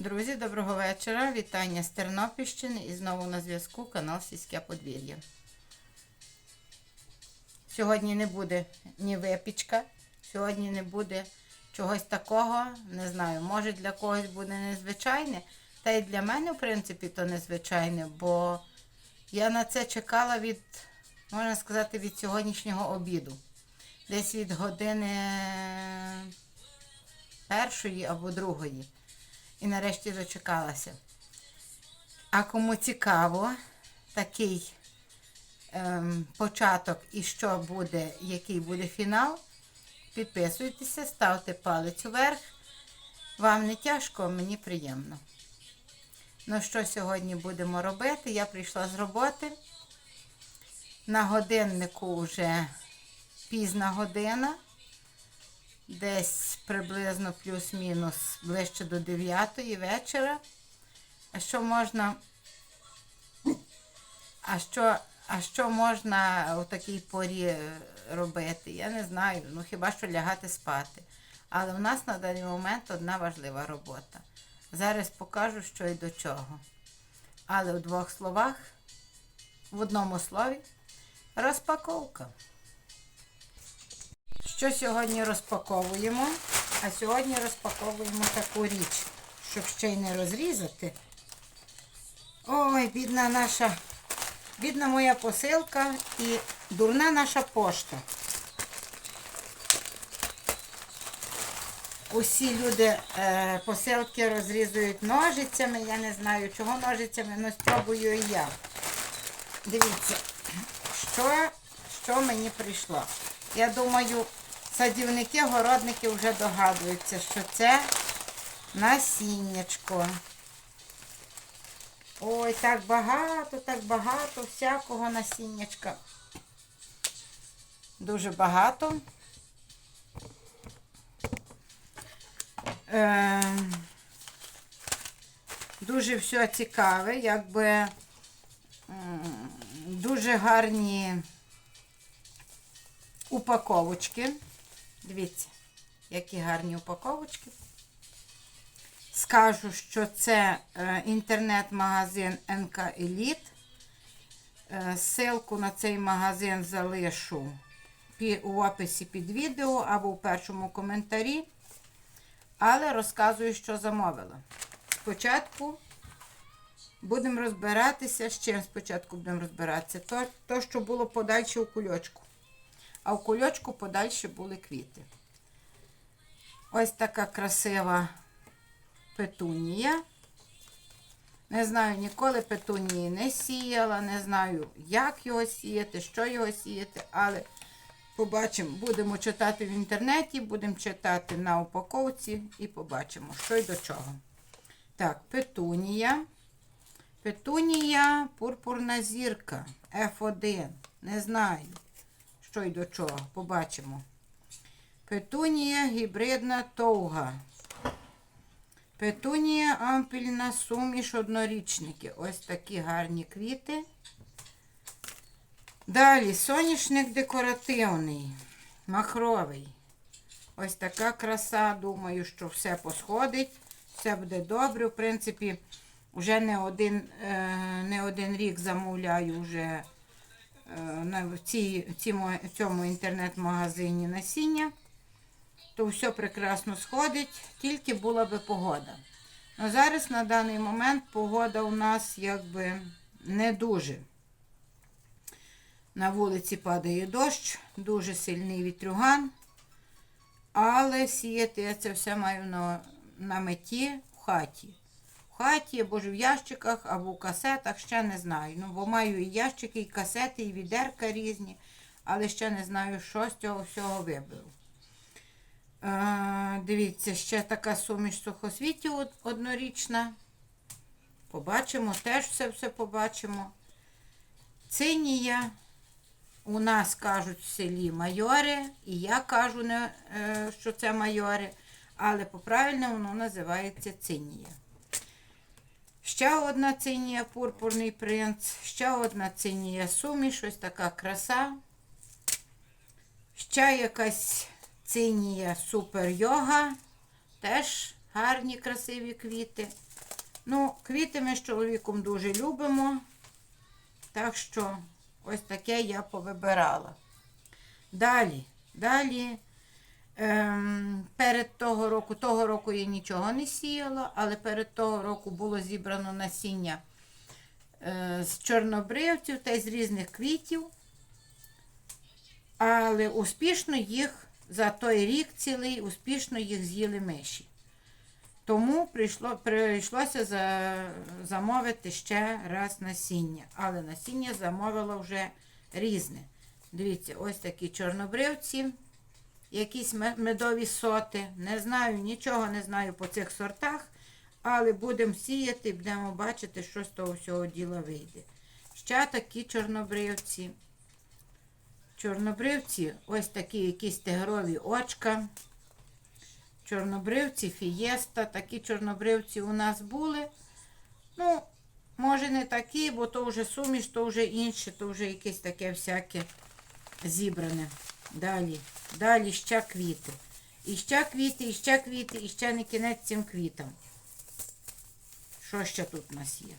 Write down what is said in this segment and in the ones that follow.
Друзі, доброго вечора. Вітання з Тернопільщини і знову на зв'язку канал Сільське подвір'я. Сьогодні не буде ні випічка, сьогодні не буде чогось такого, не знаю, може для когось буде незвичайне, та й для мене, в принципі, то незвичайне, бо я на це чекала від, можна сказати, від сьогоднішнього обіду. Десь від години першої або другої. І нарешті дочекалася. А кому цікаво такий ем, початок і що буде, який буде фінал, підписуйтеся, ставте палець вверх. Вам не тяжко, мені приємно. Ну, що сьогодні будемо робити? Я прийшла з роботи. На годиннику вже пізна година десь приблизно плюс-мінус ближче до 9 вечора. А що можна. А що, а що можна у такій порі е, робити? Я не знаю. Ну хіба що лягати спати. Але у нас на даний момент одна важлива робота. Зараз покажу, що і до чого. Але у двох словах, в одному слові, розпаковка. Що сьогодні розпаковуємо? А сьогодні розпаковуємо таку річ, щоб ще й не розрізати. Ой, бідна наша, бідна моя посилка і дурна наша пошта. Усі люди е, посилки розрізують ножицями. Я не знаю, чого ножицями, але спробую і я. Дивіться, що, що мені прийшло. Я думаю, садівники, городники вже догадуються, що це насіннячко. Ой, так багато, так багато всякого насіннячка. Дуже багато. Е, дуже все цікаве, якби дуже гарні упаковочки. Дивіться, які гарні упаковочки. Скажу, що це е, інтернет-магазин НК Еліт. Е, Ссылку на цей магазин залишу у описі під відео або в першому коментарі. Але розказую, що замовила. Спочатку будемо розбиратися. З чим спочатку будемо розбиратися? То, то що було подальше у кульочку. А в кульочку подальше були квіти. Ось така красива петунія. Не знаю, ніколи петунії не сіяла, не знаю, як його сіяти, що його сіяти, але побачимо, будемо читати в інтернеті, будемо читати на упаковці і побачимо, що й до чого. Так, петунія. Петунія пурпурна зірка F1. Не знаю, що й до чого. Побачимо. Петунія гібридна товга. Петунія ампільна суміш однорічники. Ось такі гарні квіти. Далі соняшник декоративний, махровий. Ось така краса. Думаю, що все посходить, все буде добре. В принципі, вже не один, е, не один рік замовляю вже в цій, цьому, інтернет-магазині насіння. То все прекрасно сходить, тільки була би погода. Ну, зараз на даний момент погода у нас якби не дуже. На вулиці падає дощ, дуже сильний вітрюган. Але сіяти я це все маю на, на меті в хаті. Хаті, або ж в ящиках, або в касетах, ще не знаю. Ну, бо маю і ящики, і касети, і відерка різні, але ще не знаю, що з цього всього виберу. Е, дивіться, ще така суміш сухосвітів однорічна. Побачимо, теж все все побачимо. Цинія. У нас кажуть в селі майори, і я кажу, е, що це майори, але по-правильному воно називається цинія. Ще одна цинія, пурпурний принц, ще одна цинія суміш, ось така краса. Ще якась цинія супер йога, теж гарні красиві квіти. Ну, квіти ми з чоловіком дуже любимо. Так що ось таке я повибирала. Далі, далі. Ем, перед того року, того року я нічого не сіяла, але перед того року було зібрано насіння е, з чорнобривців та з різних квітів. Але успішно їх за той рік цілий, успішно їх з'їли миші. Тому прийшло, прийшлося за, замовити ще раз насіння. Але насіння замовила вже різне. Дивіться, ось такі чорнобривці, якісь медові соти. Не знаю, нічого не знаю по цих сортах, але будемо сіяти будемо бачити, що з того всього діла вийде. Ще такі чорнобривці. Чорнобривці, ось такі якісь тигрові очка. Чорнобривці, фієста. Такі чорнобривці у нас були. Ну, може не такі, бо то вже суміш, то вже інше, то вже якесь таке всяке зібране. Далі. Далі ще квіти. І ще квіти, і ще квіти, і ще не кінець цим квітам. Що ще тут у нас є?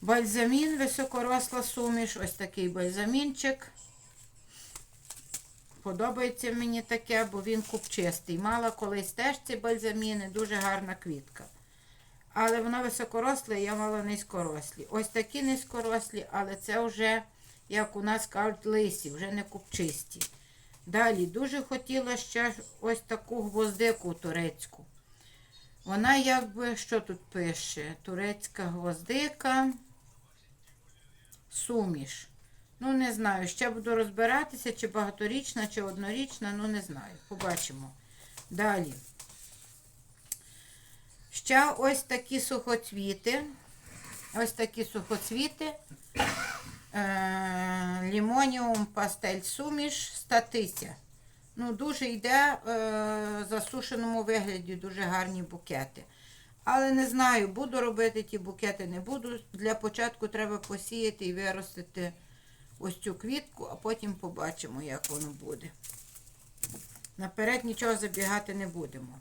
Бальзамін, високоросла суміш, ось такий бальзамінчик. Подобається мені таке, бо він купчистий. Мала колись теж ці бальзаміни, дуже гарна квітка. Але вона високоросла, я мала низькорослі. Ось такі низькорослі, але це вже, як у нас кажуть, лисі, вже не купчисті. Далі дуже хотіла ще ось таку гвоздику турецьку. Вона якби, що тут пише? Турецька гвоздика. Суміш. Ну, не знаю, ще буду розбиратися, чи багаторічна, чи однорічна, ну не знаю. Побачимо. Далі. Ще ось такі сухоцвіти. Ось такі сухоцвіти. Е, Лімоніум пастель суміш статися. Ну, дуже йде е, в засушеному вигляді, дуже гарні букети. Але не знаю, буду робити ті букети, не буду. Для початку треба посіяти і виростити ось цю квітку, а потім побачимо, як воно буде. Наперед нічого забігати не будемо.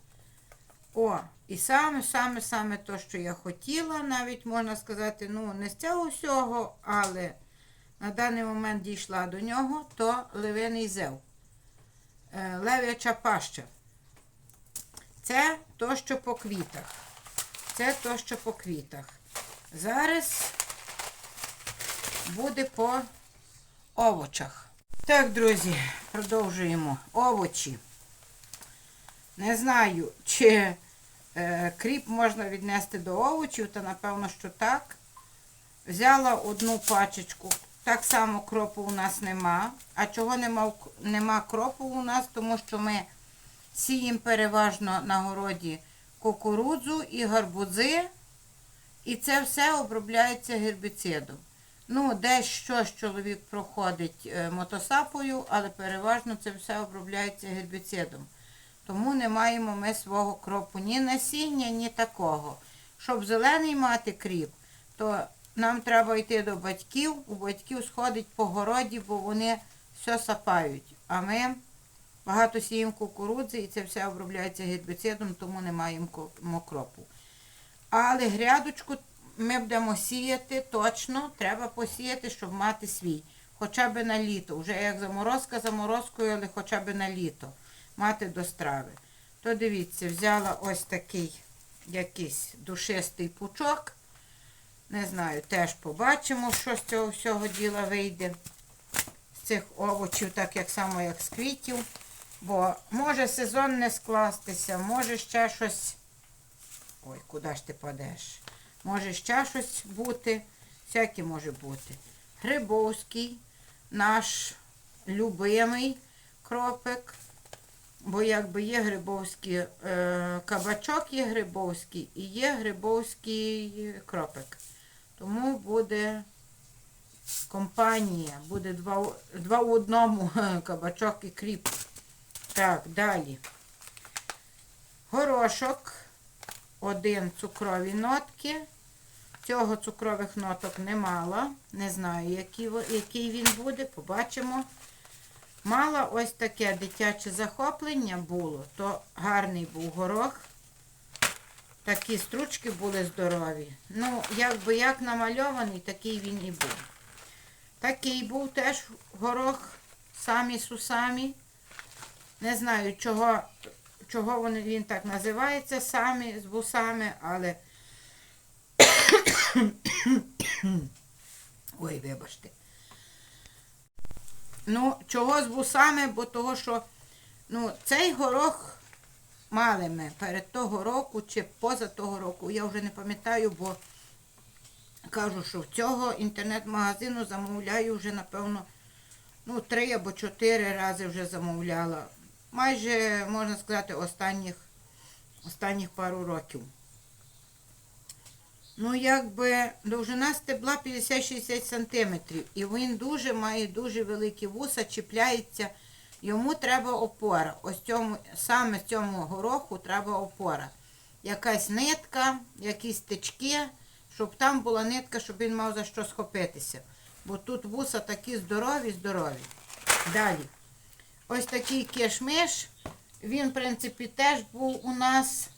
О, і саме, саме, саме то, що я хотіла, навіть можна сказати, ну, не з цього всього, але на даний момент дійшла до нього, то левиний зев. Е, Лев'яча паща. Це то, що по квітах. Це то, що по квітах. Зараз буде по овочах. Так, друзі, продовжуємо. Овочі. Не знаю, чи е, кріп можна віднести до овочів, та напевно, що так. Взяла одну пачечку. Так само кропу у нас нема. А чого нема, нема кропу у нас? Тому що ми сіємо переважно на городі кукурудзу і гарбузи. І це все обробляється гербіцидом. Ну, десь щось чоловік проходить е, мотосапою, але переважно це все обробляється гербіцидом. Тому не маємо ми свого кропу ні насіння, ні такого. Щоб зелений мати кріп, то нам треба йти до батьків. У батьків сходить по городі, бо вони все сапають. А ми багато сіємо кукурудзи і це все обробляється гербіцидом, тому не маємо мокропу. Але грядочку ми будемо сіяти точно, треба посіяти, щоб мати свій. Хоча б на літо. Вже як заморозка заморозкою, але хоча б на літо. Мати до страви. То дивіться, взяла ось такий якийсь душистий пучок. Не знаю, теж побачимо, що з цього всього діла вийде. З цих овочів, так як само, як з квітів. Бо може сезон не скластися, може ще щось. Ой, куди ж ти падеш? Може ще щось бути. Всяке може бути. Грибовський, наш любимий кропик. Бо якби є грибовський е, кабачок, є грибовський і є грибовський кропик. Тому буде компанія, буде два, два в одному кабачок і кріп. Так, далі. Горошок, один цукрові нотки. Цього цукрових ноток немало. Не знаю, який, який він буде, побачимо. Мала ось таке дитяче захоплення було, то гарний був горох. Такі стручки були здорові. Ну, якби як намальований, такий він і був. Такий був теж горох самі сусамі. Не знаю, чого, чого він так називається, самі з вусами, але. Ой, вибачте. Ну, чого з вусами, бо того, що ну, цей горох мали ми перед того року чи поза того року. Я вже не пам'ятаю, бо кажу, що в цього інтернет-магазину замовляю вже, напевно, ну, три або чотири рази вже замовляла. Майже, можна сказати, останніх, останніх пару років. Ну, якби довжина стебла 50-60 см. І він дуже має дуже великі вуса, чіпляється. Йому треба опора. Ось цьому, саме цьому гороху треба опора. Якась нитка, якісь тички, щоб там була нитка, щоб він мав за що схопитися. Бо тут вуса такі здорові, здорові. Далі. Ось такий кишмиш. Він, в принципі, теж був у нас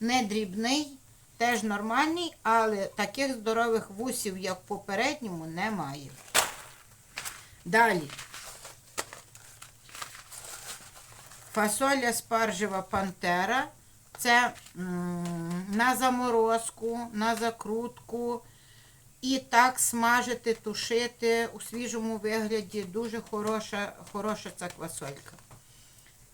не дрібний, теж нормальний, але таких здорових вусів, як в попередньому, немає. Далі. Фасоля спаржева пантера. Це на заморозку, на закрутку. І так смажити, тушити у свіжому вигляді. Дуже хороша, хороша ця квасолька.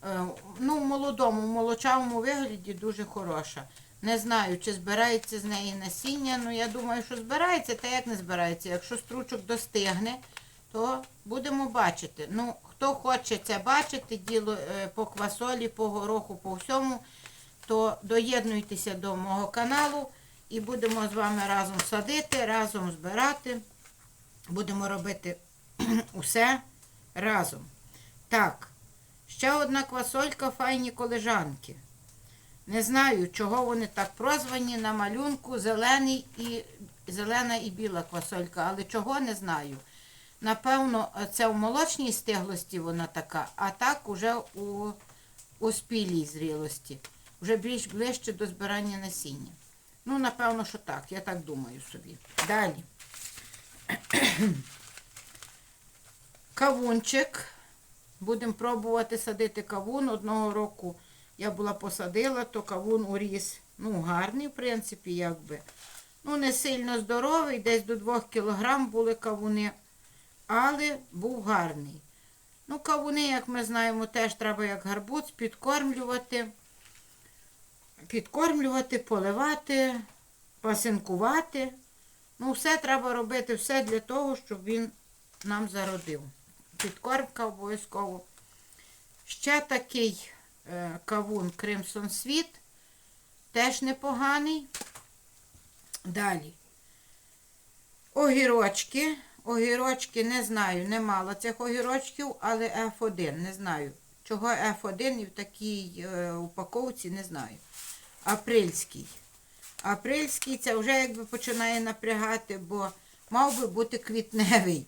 Е, Ну, в молодому, в молочавому вигляді дуже хороша. Не знаю, чи збирається з неї насіння. Ну, я думаю, що збирається, та як не збирається. Якщо стручок достигне, то будемо бачити. Ну, хто хоче це бачити, діло е, по квасолі, по гороху, по всьому, то доєднуйтеся до мого каналу і будемо з вами разом садити, разом збирати. Будемо робити усе разом. Так, ще одна квасолька файні колежанки. Не знаю, чого вони так прозвані на малюнку зелений і, зелена і біла квасолька, але чого не знаю. Напевно, це в молочній стиглості вона така, а так уже у, у спілій зрілості. Вже більш ближче до збирання насіння. Ну, напевно, що так, я так думаю собі. Далі. Кавунчик. Будемо пробувати садити кавун. Одного року я була посадила, то кавун уріс. Ну, гарний, в принципі, якби. Ну, не сильно здоровий, десь до 2 кг були кавуни, але був гарний. Ну, кавуни, як ми знаємо, теж треба як гарбуз підкормлювати. Підкормлювати, поливати, пасинкувати. Ну, все треба робити, все для того, щоб він нам зародив. Підкормка обов'язково. Ще такий е, кавун Crimson Sweet. Теж непоганий. Далі. Огірочки. Огірочки не знаю, немало цих огірочків, але F1, не знаю. Чого F1 і в такій е, упаковці, не знаю. Апрельський. Апрельський це вже якби починає напрягати, бо мав би бути квітневий,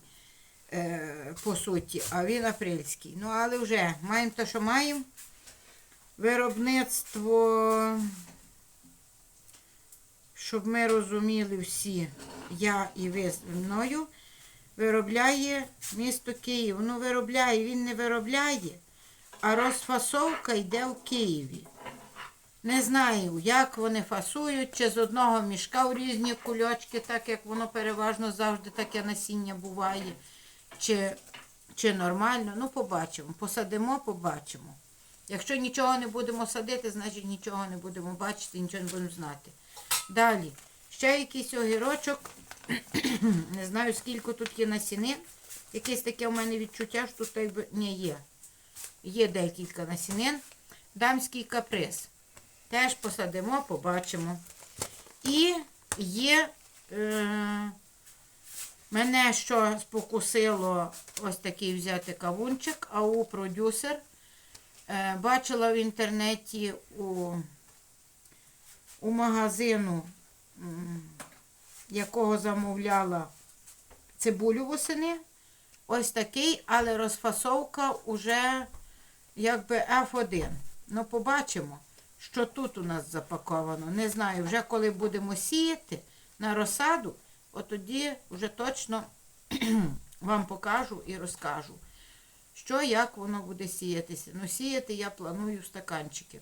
е, по суті, а він апрельський. Ну, але вже маємо те, що маємо. Виробництво, щоб ми розуміли всі, я і ви зі мною, виробляє місто Київ. Ну, виробляє, він не виробляє, а розфасовка йде в Києві. Не знаю, як вони фасують, чи з одного мішка в різні кульочки, так як воно переважно завжди таке насіння буває, чи, чи нормально. Ну, побачимо. Посадимо, побачимо. Якщо нічого не будемо садити, значить нічого не будемо бачити, нічого не будемо знати. Далі. Ще якийсь огірочок. не знаю, скільки тут є насінин. Якесь таке у мене відчуття, що тут якби не є. Є декілька насінин. Дамський каприз. Теж посадимо, побачимо. І є е, мене що спокусило ось такий взяти кавунчик, АУ продюсер. Е, бачила в інтернеті у, у магазину, якого замовляла цибулю восени. Ось такий, але розфасовка вже якби F1. Ну, побачимо. що тут у нас запаковано. Не знаю, вже коли будемо сіяти на розсаду, от тоді вже точно вам покажу і розкажу, що як воно буде сіятися. Ну, сіяти я планую в стаканчики.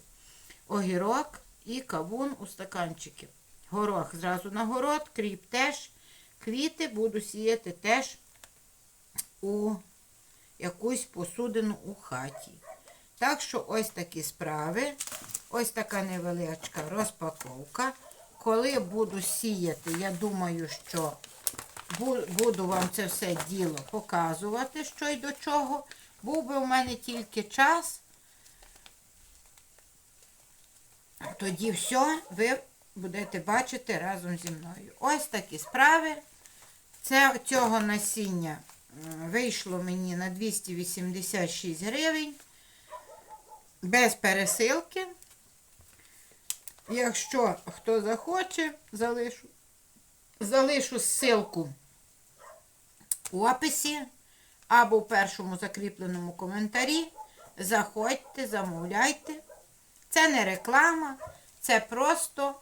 Огірок і кавун у стаканчики. Горох зразу на город, кріп теж. Квіти буду сіяти теж у якусь посудину у хаті. Так що ось такі справи. Ось така невеличка розпаковка. Коли буду сіяти, я думаю, що буду вам це все діло показувати, що й до чого. Був би у мене тільки час, тоді все ви будете бачити разом зі мною. Ось такі справи. Це цього насіння вийшло мені на 286 гривень. Без пересилки. Якщо хто захоче, залишу, залишу ссылку у описі або в першому закріпленому коментарі. Заходьте, замовляйте. Це не реклама, це просто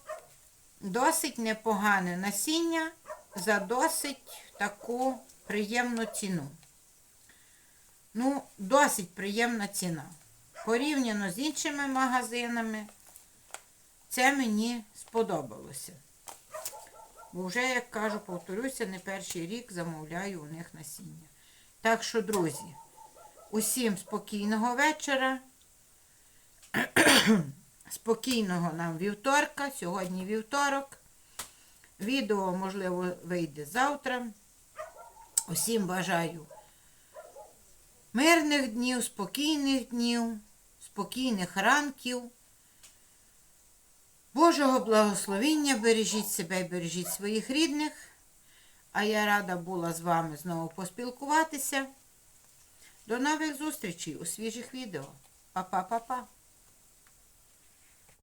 досить непогане насіння за досить таку приємну ціну. Ну, досить приємна ціна. Порівняно з іншими магазинами, це мені сподобалося. Бо вже, як кажу, повторюся, не перший рік замовляю у них насіння. Так що, друзі, усім спокійного вечора. Спокійного нам вівторка. Сьогодні вівторок. Відео, можливо, вийде завтра. Усім бажаю мирних днів, спокійних днів, спокійних ранків. Божого благословіння, бережіть себе і бережіть своїх рідних. А я рада була з вами знову поспілкуватися. До нових зустрічей у свіжих відео. Па-па-па-па.